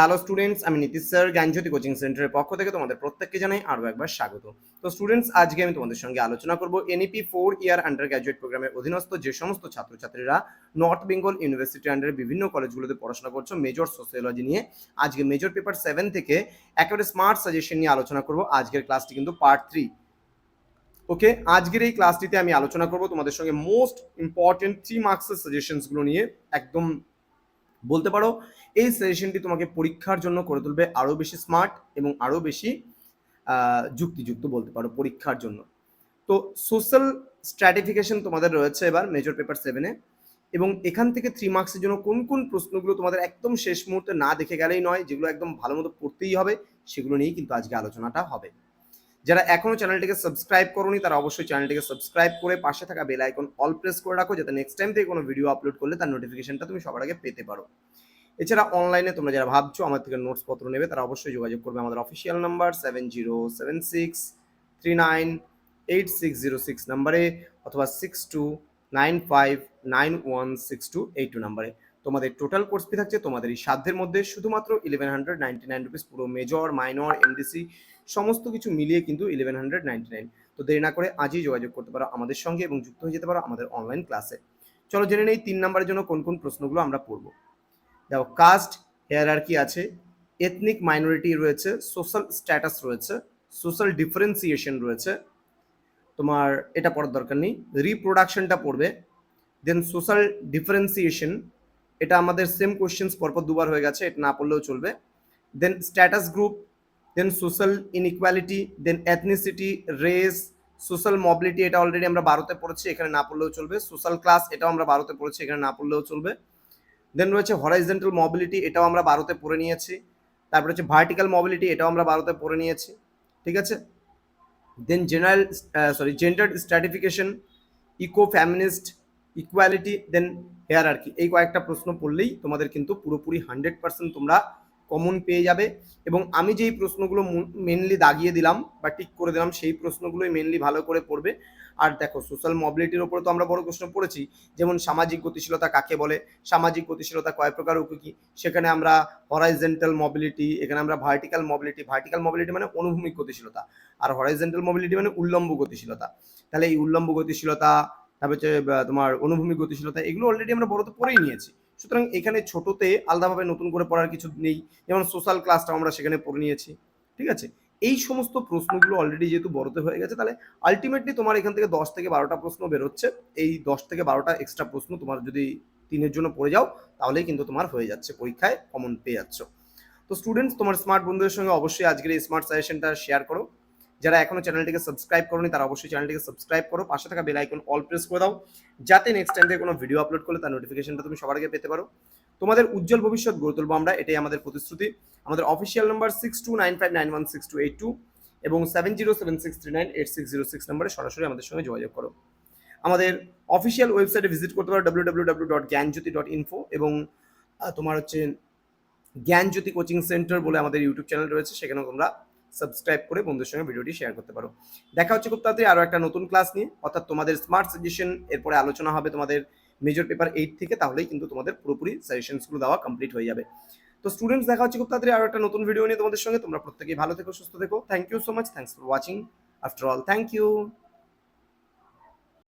Hello students আমি Nitish sir জ্ঞানজ্যোতি coaching সেন্টারের পক্ষ থেকে তোমাদের প্রত্যেককে জানাই আরও একবার স্বাগত। তো স্টুডেন্টস আজকে আমি তোমাদের সঙ্গে আলোচনা করব NEP four year undergraduate প্রোগ্রামের অধীনস্থ যে সমস্ত ছাত্রছাত্রীরা নর্থ বেঙ্গল ইউনিভার্সিটি আন্ডারে বিভিন্ন কলেজগুলোতে পড়াশোনা করছ মেজর সোসিওলজি নিয়ে। আজকে মেজর পেপার সেভেন থেকে একেবারে স্মার্ট সাজেশন নিয়ে আলোচনা করব। আজকের ক্লাসটি কিন্তু পার্ট থ্রি ওকে? আজকের এই ক্লাসটিতে আমি আলোচনা করব তোমাদের সঙ্গে মোস্ট ইম্পর্টেন্ট থ্রি মার্কসের সাজেশনসগুলো নিয়ে। একদম বলতে পারো, এই সেশনটি তোমাকে পরীক্ষার জন্য করে তুলবে আরও বেশি স্মার্ট এবং আরও বেশি যুক্তিযুক্ত বলতে পারো পরীক্ষার জন্য। তো সোশ্যাল স্ট্র্যাটিফিকেশন তোমাদের রয়েছে এবার মেজর পেপার সেভেনে এবং এখান থেকে থ্রি মার্কসের জন্য কোন কোন প্রশ্নগুলো তোমাদের একদম শেষ মুহূর্তে না দেখে গেলেই নয়, যেগুলো একদম ভালো মতো পড়তেই হবে, সেগুলো নিয়েই কিন্তু আজকে আলোচনাটা হবে। যারা এখনও চ্যানেলটিকে সাবস্ক্রাইব করোনি, তারা অবশ্যই চ্যানেলটিকে সাবস্ক্রাইব করে পাশে থাকা বেল আইকন অল প্রেস করে রাখো, যাতে নেক্সট টাইম থেকে কোনো ভিডিও আপলোড করলে তার নোটিফিকেশনটা তুমি সবার আগে পেতে পারো। এছাড়া অনলাইনে তোমরা যারা ভাবছ আমার থেকে নোটস পত্র নেবে, তারা অবশ্যই যোগাযোগ করবে আমাদের official number seven zero seven six three nine eight six zero six নাম্বারে অথবা six two nine five nine one six two eight two নাম্বারে তোমাদের টোটাল কোর্স ফি থাকছে তোমাদের এই সাধ্যের মধ্যে শুধুমাত্র eleven hundred ninety nine rupees পুরো মেজর মাইনর এমডিসি সমস্ত কিছু মিলিয়ে কিন্তু ইলেভেন হান্ড্রেড নাইনটি নাইন তো দেরি না করে আজই যোগাযোগ করতে পারো আমাদের সঙ্গে এবং যুক্ত হয়ে যেতে পারো আমাদের অনলাইন ক্লাসে চলো জেনে নেই তিন নাম্বারের জন্য কোন কোন প্রশ্নগুলো আমরা পড়ব। দেখো কাস্ট হেয়ার আর কি আছে এথনিক মাইনরিটি রয়েছে সোশ্যাল স্ট্যাটাস রয়েছে সোশ্যাল ডিফারেন্সিয়েশন রয়েছে। তোমার এটা পড়ার দরকার নেই রিপ্রোডাকশনটা পড়বে দেন সোশ্যাল ডিফারেন্সিয়েশন এটা আমাদের সেম কোশ্চেন্স পরপর দুবার হয়ে গেছে, এটা না পড়লেও চলবে। Then status group then social inequality then ethnicity race social mobility এটা অলরেডি আমরা বারোতে পড়েছি, এখানে না পড়লেও চলবে। সোশ্যাল ক্লাস এটাও আমরা বারোতে পড়েছি, এখানে না পড়লেও চলবে। দেন রয়েছে হরাইজেন্টাল মবিলিটি এটাও আমরা বারোতে পড়ে নিয়েছি। তারপরে হচ্ছে ভার্টিক্যাল মবিলিটি এটাও আমরা বারোতে পড়ে নিয়েছি, ঠিক আছে? Then general sorry gender stratification eco feminist equality then here আর কি। এই কয়েকটা প্রশ্ন পড়লেই তোমাদের কিন্তু পুরোপুরি হান্ড্রেড পার্সেন্ট তোমরা কমন পেয়ে যাবে। এবং আমি যেই প্রশ্নগুলো মেনলি দাগিয়ে দিলাম বা টিক করে দিলাম, সেই প্রশ্নগুলোই মেনলি ভালো করে পড়বে। আর দেখো সোশ্যাল মবিলিটির ওপরে তো আমরা বড় প্রশ্ন পড়েছি। যেমন সামাজিক গতিশীলতা কাকে বলে? সামাজিক গতিশীলতা কয় প্রকার ও কি সেখানে আমরা হরাইজেন্টাল মবিলিটি এখানে আমরা ভার্টিক্যাল মবিলিটি ভার্টিক্যাল মবিলিটি মানে অনুভূমিক গতিশীলতা। আর হরাইজেন্টাল মবিলিটি মানে উল্লম্ব গতিশীলতা। তাহলে এই উল্লম্ব গতিশীলতা তারপর হচ্ছে তোমার অনুভূমিক গতিশীলতা, এগুলো অলরেডি আমরা বড়তে পড়েই নিয়েছি। সুতরাং এখানে ছোটতে আলাদাভাবে নতুন করে পড়ার কিছু নেই। যেমন সোশ্যাল ক্লাসটা আমরা সেখানে পড়ে নিয়েছি। ঠিক আছে? এই সমস্ত প্রশ্নগুলো অলরেডি যেহেতু বড়তে হয়ে গেছে, তাহলে আলটিমেটলি তোমার এখান থেকে দশ থেকে বারোটা প্রশ্ন বেরোচ্ছে। এই দশ থেকে বারোটা এক্সট্রা প্রশ্ন তোমার যদি তিনের জন্য পড়ে যাও, তাহলেই কিন্তু তোমার হয়ে যাচ্ছে পরীক্ষায় কমন পেয়ে যাচ্ছ। তো স্টুডেন্টস তোমার স্মার্ট বন্ধুদের সঙ্গে অবশ্যই আজকের এই স্মার্ট সাজেশনটা শেয়ার করো। যারা এখনও চ্যানেলটিকে সাবস্ক্রাইব করোনি, তারা অবশ্যই চ্যানেলটিকে সাবস্ক্রাইব করো, পাশে থাকা বেল আইকন অল প্রেস করে দাও, যাতে নেক্সট টাইম থেকে কোনো ভিডিও আপলোড করলে তার নোটিফিকেশনটা তুমি সবার আগে পেতে পারো। তোমাদের উজ্জ্বল ভবিষ্যৎ গড়ে তুলবো আমরা, এটাই আমাদের প্রতিশ্রুতি। আমাদের official number six two nine five nine one six two eight two এবং seven zero seven six three nine eight six zero six নম্বরে সরাসরি আমাদের সঙ্গে যোগাযোগ করো। আমাদের অফিসিয়াল ওয়েবসাইটে ভিজিট করতে পারো W W W dot Gyanjyoti dot info এবং তোমার হচ্ছে জ্ঞানজ্যোতি কোচিং সেন্টার বলে আমাদের ইউটিউব চ্যানেল রয়েছে, সেখানেও তোমরা সাবস্ক্রাইব করে বন্ধুদের সঙ্গে ভিডিওটি শেয়ার করতে পারো। দেখা হচ্ছে খুব তাড়াতাড়ি আরও একটা নতুন ক্লাস নিয়ে। অর্থাৎ তোমাদের স্মার্ট সাজেশন এরপরে আলোচনা হবে তোমাদের মেজর পেপার এইট থেকে, তাহলেই কিন্তু তোমাদের পুরোপুরি সাজেশনসগুলো দেওয়া কমপ্লিট হয়ে যাবে। তো স্টুডেন্টস দেখা হচ্ছে খুব তাড়াতাড়ি আরও একটা নতুন ভিডিও নিয়ে তোমাদের সঙ্গে। তোমরা প্রত্যেকেই ভালো থেকো, সুস্থ থেকো। Thank you so much thanks for watching after all thank you